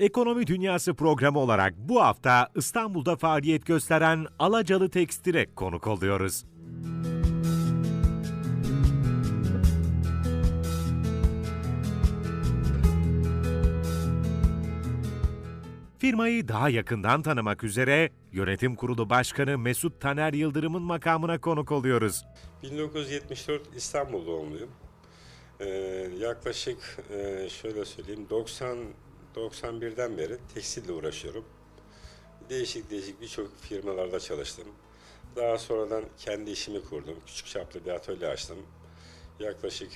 Ekonomi Dünyası programı olarak bu hafta İstanbul'da faaliyet gösteren Alacalı Tekstil'e konuk oluyoruz. Firmayı daha yakından tanımak üzere Yönetim Kurulu Başkanı Mesut Taner Yıldırım'ın makamına konuk oluyoruz. 1974 İstanbul doğumluyum. Ee, yaklaşık e, şöyle söyleyeyim 90 91'den beri tekstille uğraşıyorum. Değişik değişik birçok firmalarda çalıştım. Daha sonradan kendi işimi kurdum. Küçük çaplı bir atölye açtım. Yaklaşık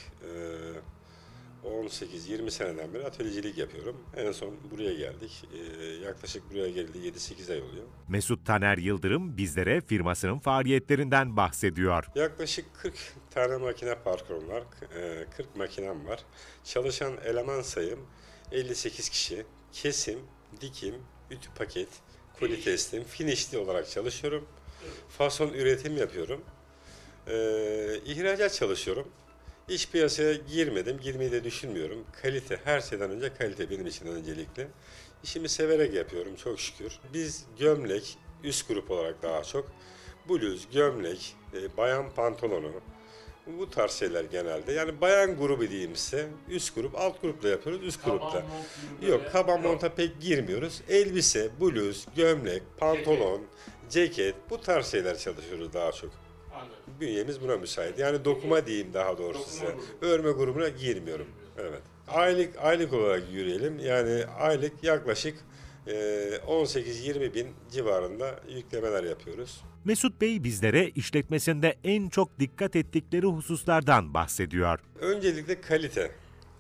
18-20 seneden beri atölyecilik yapıyorum. En son buraya geldik. E, yaklaşık buraya geldi 7-8 ay oluyor. Mesut Taner Yıldırım bizlere firmasının faaliyetlerinden bahsediyor. Yaklaşık 40 tane makine parkurum var. e, 40 makinem var. Çalışan eleman sayım 58 kişi. Kesim, dikim, ütü paket, koli teslim, finişli olarak çalışıyorum. Fason üretim yapıyorum. E, ihracat çalışıyorum. İç piyasaya girmedim, girmeyi de düşünmüyorum. Kalite, her şeyden önce kalite benim için öncelikli. İşimi severek yapıyorum çok şükür. Biz gömlek, üst grup olarak daha çok, bluz, gömlek, e, bayan pantolonu, bu tarz şeyler genelde. Yani bayan grubu diyeyim size. Üst grup, alt grupla yapıyoruz, üst grupta. Yok, kaban monta pek girmiyoruz. Elbise, bluz, gömlek, pantolon, ceket, bu tarz şeyler çalışıyoruz daha çok. Anladım. Bünyemiz buna müsait. Yani dokuma diyeyim daha doğrusu Dokuma size. grubu. Örme grubuna girmiyorum. Evet. Aylık aylık olarak yürüyelim. Yani aylık yaklaşık e, 18-20 bin civarında yüklemeler yapıyoruz. Mesut Bey bizlere işletmesinde en çok dikkat ettikleri hususlardan bahsediyor. Öncelikle kalite.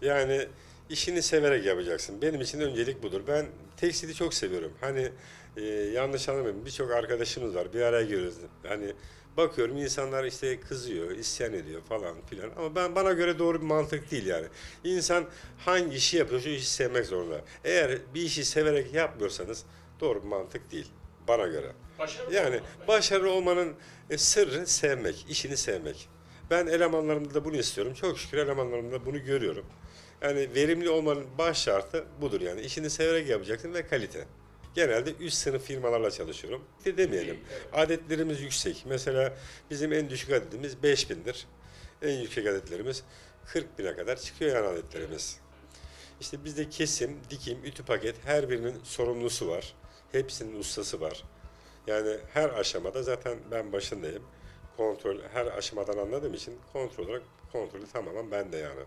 Yani işini severek yapacaksın. Benim için öncelik budur. Ben tekstili çok seviyorum. Hani e, yanlış anlamayın birçok arkadaşımız var. Bir araya giriyoruz. Hani bakıyorum insanlar işte kızıyor, isyan ediyor falan filan. Ama ben bana göre doğru bir mantık değil yani. İnsan hangi işi yapıyorsa işi sevmek zorunda. Eğer bir işi severek yapmıyorsanız doğru bir mantık değil bana göre. Başarılı Yani başarılı olmanın e, sırrı sevmek, işini sevmek. Ben elemanlarımda da bunu istiyorum. Çok şükür elemanlarımda bunu görüyorum. Yani verimli olmanın baş şartı budur yani. İşini severek yapacaksın ve kalite. Genelde üst sınıf firmalarla çalışıyorum. De demeyelim. Adetlerimiz yüksek. Mesela bizim en düşük adetimiz 5000'dir. En yüksek adetlerimiz 40 bine kadar çıkıyor yani adetlerimiz. İşte bizde kesim, dikim, ütü paket her birinin sorumlusu var. Hepsinin ustası var. Yani her aşamada zaten ben başındayım. Kontrol her aşamadan anladığım için kontrol olarak kontrolü tamamen bende yani.